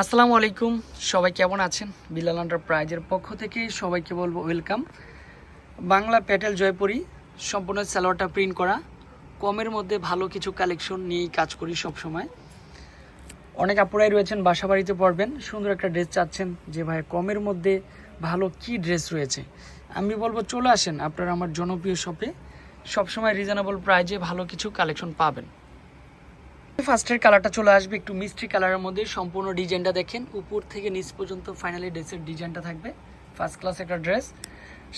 আসসালামু আলাইকুম। সবাই কেমন আছেন? বিলাল প্রাইজের পক্ষ থেকে সবাইকে বলব ওয়েলকাম। বাংলা প্যাটেল জয়পুরি, সম্পূর্ণ সালোয়ারটা প্রিন্ট করা। কমের মধ্যে ভালো কিছু কালেকশন নিয়েই কাজ করি সব সময় অনেক আপুরাই রয়েছেন বাসা বাড়িতে পড়বেন সুন্দর একটা ড্রেস চাচ্ছেন যে, ভাই, কমের মধ্যে ভালো কি ড্রেস রয়েছে? আমি বলব, চলে আসেন আপনারা আমার জনপ্রিয় শপে। সবসময় রিজনেবল প্রাইজে ভালো কিছু কালেকশন পাবেন। ফার্স্টের কালারটা চলে আসবে একটু মিষ্টি কালারের মধ্যে, সম্পূর্ণ ডিজাইনটা দেখেন। উপর থেকে নিচ পর্যন্ত ফাইনালি ড্রেসের ডিজাইনটা থাকবে। ফার্স্ট ক্লাস একটা ড্রেস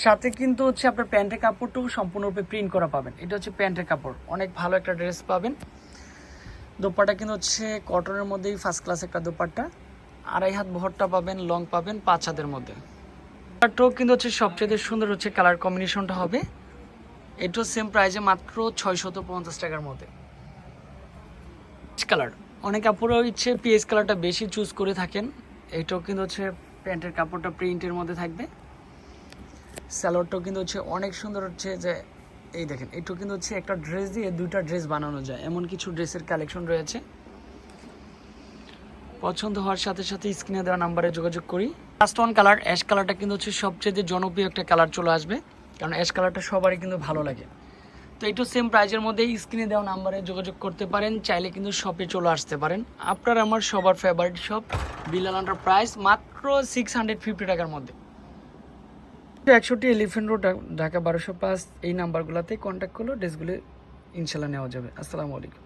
সাথে কিন্তু হচ্ছে আপনার প্যান্টের কাপড়টাও সম্পূর্ণরূপে প্রিন্ট করা পাবেন। এটা হচ্ছে প্যান্টের কাপড়। অনেক ভালো একটা ড্রেস পাবেন। দোপাট্টা কিন্তু হচ্ছে কটনের মধ্যেই ফার্স্ট ক্লাস একটা দোপাট্টা। আড়াই হাত বহরটা পাবেন লং পাবেন, পাঁচ হাতের মধ্যে। কালারটাও কিন্তু হচ্ছে সবচেয়ে সুন্দর হচ্ছে কালার কম্বিনেশনটা হবে। এটাও সেম প্রাইসে মাত্র ছয়শত পঞ্চাশ টাকার মধ্যে। কালার অনেক কাপড়ও ইচ্ছে পিএস কালারটা বেশি চুজ করে থাকেন। এটাও কিন্তু হচ্ছে প্যান্টের কাপড়টা প্রিন্টের মধ্যে থাকবে। স্যালোয়ারটাও কিন্তু হচ্ছে অনেক সুন্দর হচ্ছে যে, এই দেখেন, এটাও কিন্তু হচ্ছে একটা ড্রেস দিয়ে দুইটা ড্রেস বানানো যায়। এমন কিছু ড্রেসের কালেকশন রয়েছে। পছন্দ হওয়ার সাথে সাথে স্ক্রিনে দেওয়া নাম্বারে যোগাযোগ করি। লাস্ট ওয়ান কালার অ্যাশ কালারটা কিন্তু হচ্ছে সবচেয়ে যে জনপ্রিয় একটা কালার চলে আসবে। কারণ অ্যাশ কালারটা সবারই কিন্তু ভালো লাগে। তো একটু সেম প্রাইজের মধ্যে স্ক্রিনে দেওয়া নাম্বারে যোগাযোগ করতে পারেন, চাইলে কিন্তু শপে চলে আসতে পারেন। আপনার আমার সবার ফেভারিট শপ বিলাল প্রাইস মাত্র সিক্স হান্ড্রেড ফিফটি টাকার মধ্যে। একশোটি এলিফেন্ট রোড ঢাকা বারোশো পাঁচ, এই নাম্বারগুলোতে কন্ট্যাক্ট করল ড্রেসগুলো ইনশাল্লাহ নেওয়া যাবে। আসসালামু আলাইকুম।